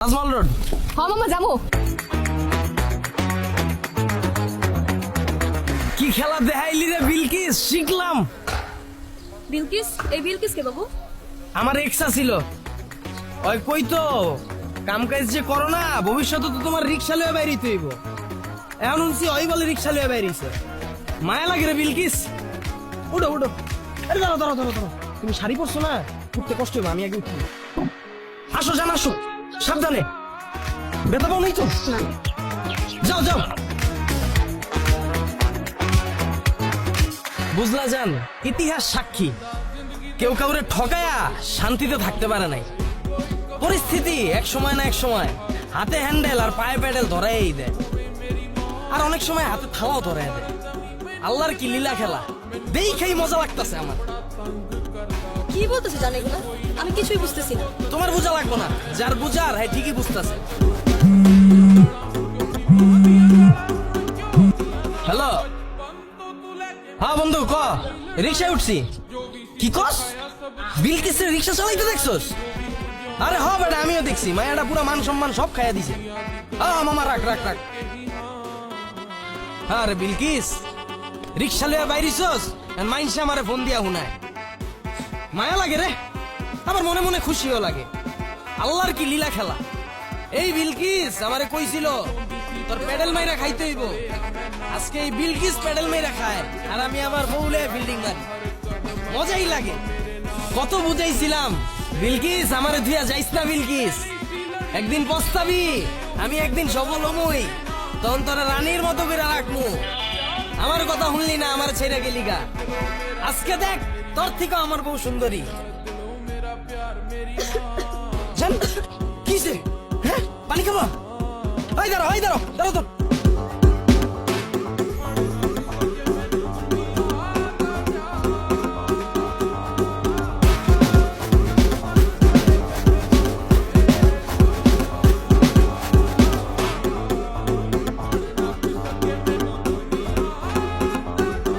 Taj Mahal road. হ মামা যাব। কি খেলা দেখাইলি রে বিলকিস? শিখলাম। বিলকিস? এই বিলকিস কে বাবু? আমার এক্সা ছিল। ওই কই তো? কাম কাজ যে করো না ভবিষ্যতে তো তোমার রিক্সা লয়ে বাইরিতে হইব। এখন শুনছি ওই বলে রিক্সা লয়ে বাইরিছে। মায়া লাগে রে বিলকিস? উঠো উঠো। আরে দাঁড়ো দাঁড়ো দাঁড়ো দাঁড়ো তুমি শাড়ি পরছো না? উঠতে কষ্ট হবে আমি আগে উঠি। আসো জান আসো। সাবধানে। বেতা পাও নাই তো? যাও যাও। বুঝলা যান ইতিহাস সাক্ষী। কেউ কাউরে ঠকায়া শান্তিতে থাকতে পারে নাই। পরিস্থিতি এক সময় না এক সময়। হাতে হ্যান্ডেল আর পায়ে প্যাডেল ধরাই দেয়। আর অনেক সময় হাতে থালাও ধরাই দেয়। আল্লাহর কি লীলা খেলা। দেখেই মজা লাগতেছে আমার। কি বলতেছে জানে এগুলো? আমি কিছুই বুঝতেছি না। তোমার বোঝা লাগবো না। যার বুঝার হ্যাঁ ঠিকই বুঝতেছে। হ্যালো? হ্যাঁ বন্ধু, ক? রিক্সায় উঠছি। কি কস? বিলকিসের রিক্সা চালাইতে দেখছস? আরে হ বেটা, আমিও দেখছি। মায়াটা পুরো মান সম্মান সব খাইয়া দিছে। আ, মামা, রাখ রাখ রাখ। আরে বিলকিস রিক্সা লইয়া বাইরিছস? মাইনসে আমারে ফোন দিয়া হুনায়। মায়া লাগে রে। আবার মনে মনে খুশিও লাগে। আল্লাহর কি লীলা খেলা? এই বিলকিস, আমারে কইছিল, তোর প্যাডেল মাইরা খাইতে হইব। আজকে এই বিলকিস প্যাডেল মাইরা খায়, আর আমি আমার বউলে বিল্ডিং মারি মজাই লাগে। কত বুঝাইছিলাম, বিলকিস, আমারে ধুয়া যাইস না বিলকিস। একদিন পস্তাবি, আমি একদিন সফল হমই তখন তোরা রানীর মতো করে রাখমু আমার কথা শুনলি না, আমার ছেড়ে গেলি গা। আজকে দেখ, তোর থেকে আমার বউ সুন্দরী। জান কিসে হ্যাঁ? পানি খাব? হাই দাঁড়ো হাই দাঁড়ো দাঁড়ো তো।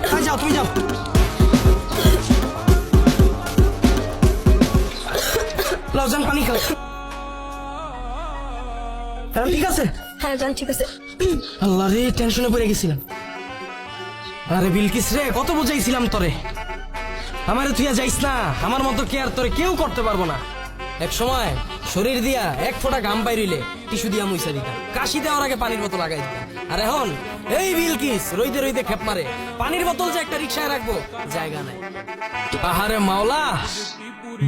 হাই যাও। যাও পানি খাও এখন ঠিক আছে? হ্যাঁ জান ঠিক আছে। আল্লাহ রে টেনশনে পড়ে গেছিলাম। আরে বিলকিস রে কত বুঝাইছিলাম তোরে। আমারে তুই যাইস না। আমার মতো কেয়ার তোরে কেউ করতে পারব না। এক সময় শরীর দিয়া এক ফোঁটা গাম বাইরিলে টিস্যু দিয়া মুইসা দিতাম। কাশি দেওয়ার আগে পানির বোতল লাগাই দিতাম। আর এখন এই বিলকিস রইতে রইতে খেপ মারে। পানির বোতল যে একটা রিক্সায় রাখব জায়গা নাই। আহারে মাওলা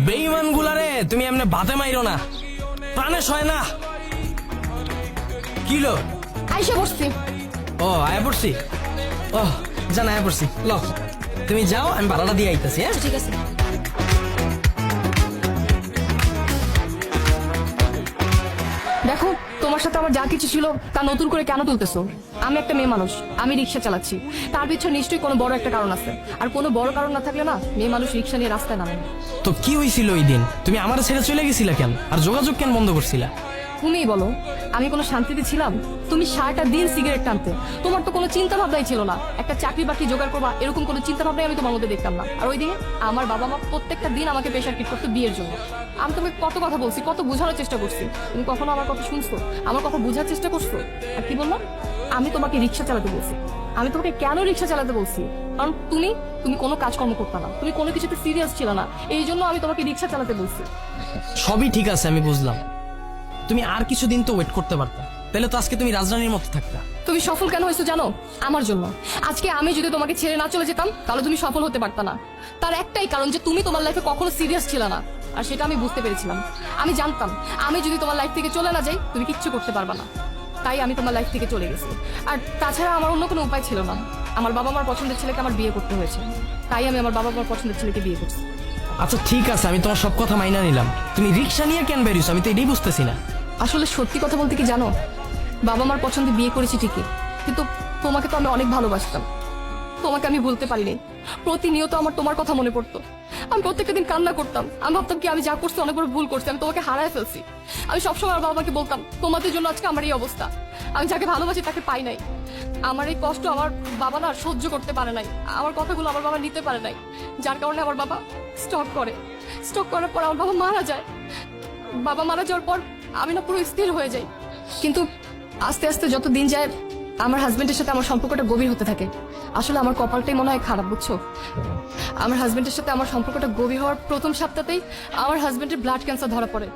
বেইমান গুলারে তুমি এমনি ভাতে মাইরো না। প্রাণে সয় না। কিলো আইসা পড়ছি। ও আয়া পড়ছি? ও জান আয়া পড়ছি। ল। তুমি যাও আমি ভাড়াটা দিয়ে আইতাছি হ্যাঁ? ঠিক আছে। দেখো তোমার সাথে আমার যা কিছু ছিল তা নতুন করে কেন তুলতেছো? আমি একটা মেয়ে মানুষ, আমি রিক্সা চালাচ্ছি। তার পিছনে নিশ্চয়ই কোনো বড় একটা কারণ আছে। আর কোনো বড় কারণ না থাকলে না মেয়ে মানুষ রিক্সা নিয়ে রাস্তায় নামে। তো কি হয়েছিল ওই দিন? তুমি আমার ছেড়ে চলে গেছিলা কেন? আর যোগাযোগ কেন বন্ধ করছিলা? তুমিই বলো, আমি কোনো শান্তিতে ছিলাম? তুমি সারাটা দিন সিগারেট টানতে। তোমার তো কোনো চিন্তা ভাবনাই ছিল না। একটা চাকরি বাকরি জোগাড় করবা, এরকম কোনো চিন্তা ভাবনাই আমি তোমার মধ্যে দেখতাম না। আর ওইদিকে আমার বাবা মা প্রত্যেকটা দিন আমাকে প্রেশার কিট করতো বিয়ের জন্য। আমি তোমাকে কত কথা বলছি, কত বোঝানোর চেষ্টা করছি। তুমি কখনো আমার কথা শুনছো? আমার কথা বোঝার চেষ্টা করছ? আর কি বললাম? আমি তোমাকে রিক্সা চালাতে বলছি। আমি তোমাকে কেন রিক্সা চালাতে বলছি? কারণ তুমি তুমি কোনো কাজকর্ম করতে না। তুমি কোনো কিছুতে সিরিয়াস ছিল না। এই জন্য আমি তোমাকে রিক্সা চালাতে বলছি। সবই ঠিক আছে, আমি বুঝলাম। তুমি আর কিছুদিন তো ওয়েট করতে পারতা। তাহলে তো আজকে তুমি রাজরানীর মতো থাকতা। তুমি সফল কেন হয়েছো জানো? আমার জন্য। আজকে আমি যদি তোমাকে ছেড়ে না চলে যেতাম তাহলে তুমি সফল হতে পারতা না। তার একটাই কারণ যে তুমি তোমার লাইফে কখনো সিরিয়াস ছিল না। আর সেটা আমি বুঝতে পেরেছিলাম। আমি জানতাম আমি যদি তোমার লাইফ থেকে চলে না যাই তুমি কিচ্ছু করতে পারবা না। তাই আমি তোমার লাইফ থেকে চলে গেছি। আর তাছাড়া আমার অন্য কোনো উপায় ছিল না। আমার বাবা মার পছন্দের ছেলেকে আমার বিয়ে করতে হয়েছে। তাই আমি আমার বাবা মার পছন্দের ছেলেকে বিয়ে করছি। আচ্ছা ঠিক আছে আমি তোমার সব কথা মাইনা নিলাম। তুমি রিক্সা নিয়ে কেন বেরিয়েছো? আমি তো এটাই বুঝতেছি না। আসলে সত্যি কথা বলতে কি জানো? বাবা মার পছন্দে বিয়ে করেছি ঠিকই, কিন্তু তোমাকে তো আমি অনেক ভালোবাসতাম। তোমাকে আমি ভুলতে পারিনি। প্রতিনিয়ত আমার তোমার কথা মনে পড়তো। আমি প্রত্যেকটা দিন কান্না করতাম। আমি ভাবতাম কি, আমি যা করছি অনেক বড় ভুল করছি, আমি তোমাকে হারায় ফেলছি। আমি সবসময় আমার বাবাকে বলতাম, তোমাদের জন্য আজকে আমার এই অবস্থা। আমি যাকে ভালোবাসি তাকে পাই নাই। আমার এই কষ্ট আমার বাবা না সহ্য করতে পারে নাই। আমার কথাগুলো আমার বাবা নিতে পারে নাই। যার কারণে আমার বাবা স্টক করে। স্টক করার পর আমার বাবা মারা যায়। বাবা মারা যাওয়ার পর আমি না পুরো স্থির হয়ে যাই। কিন্তু আস্তে আস্তে যত দিন যায়, আমার হাজবেন্ডের সাথে আমার সম্পর্কটা গভীর হতে থাকে। আসলে আমার কপালটাই মনে হয় খারাপ, বুঝছ? আমার হাজবেন্ডের সাথে আমার সম্পর্কটা গভীর হওয়ার প্রথম সপ্তাহতেই আমার হাজবেন্ডের ব্লাড ক্যান্সার ধরা পড়ে।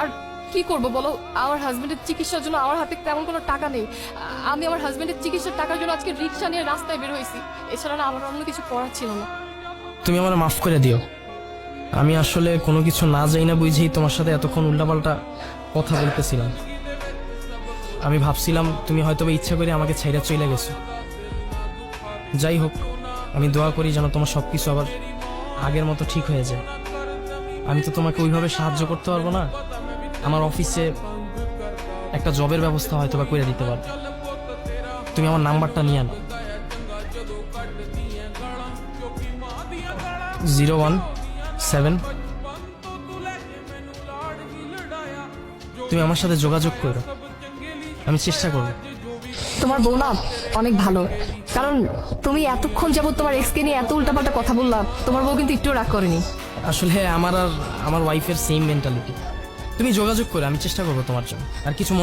আর কি করব বলো? আমার হাজবেন্ডের চিকিৎসার জন্য আমার হাতে তেমন কোনো টাকা নেই। আমি আমার হাজবেন্ডের চিকিৎসার টাকার জন্য আজকে রিক্সা নিয়ে রাস্তায় বের হয়েছি। এছাড়া না আমার অন্য কিছু করার ছিল না। তুমি আমার মাফ করে দিও। আমি আসলে কোনো কিছু না যাই না বুঝেই তোমার সাথে এতক্ষণ উল্টাপাল্টা কথা বলতেছিলাম। আমি ভাবছিলাম, তুমি হয়তো ইচ্ছা করে আমাকে ছেড়ে চলে গেছো। যাই হোক, আমি দোয়া করি যেন তোমার সব কিছু আবার আগের মতো ঠিক হয়ে যায়। আমি তো তোমাকে ওইভাবে সাহায্য করতে পারব না। আমার অফিসে একটা জবের ব্যবস্থা হয়তো বা করে দিতে পারব। তুমি আমার নাম্বারটা নিয়ে নাও। Zero one seven. তুমি আমার সাথে যোগাযোগ করো। আমি চেষ্টা করব। তোমার বউ না অনেক ভালো। কারণ তুমি এতক্ষণ যাবত তোমার এক্সকে নিয়ে এত উল্টাপাল্টা কথা বললা তোমার বউ কিন্তু একটু রাগ করেনি। আসলে আমার আর আমার ওয়াইফের সেম মেন্টালিটি তুমি যোগাযোগ করো আমি চেষ্টা করব তোমার জন্য। আর কিছু মনে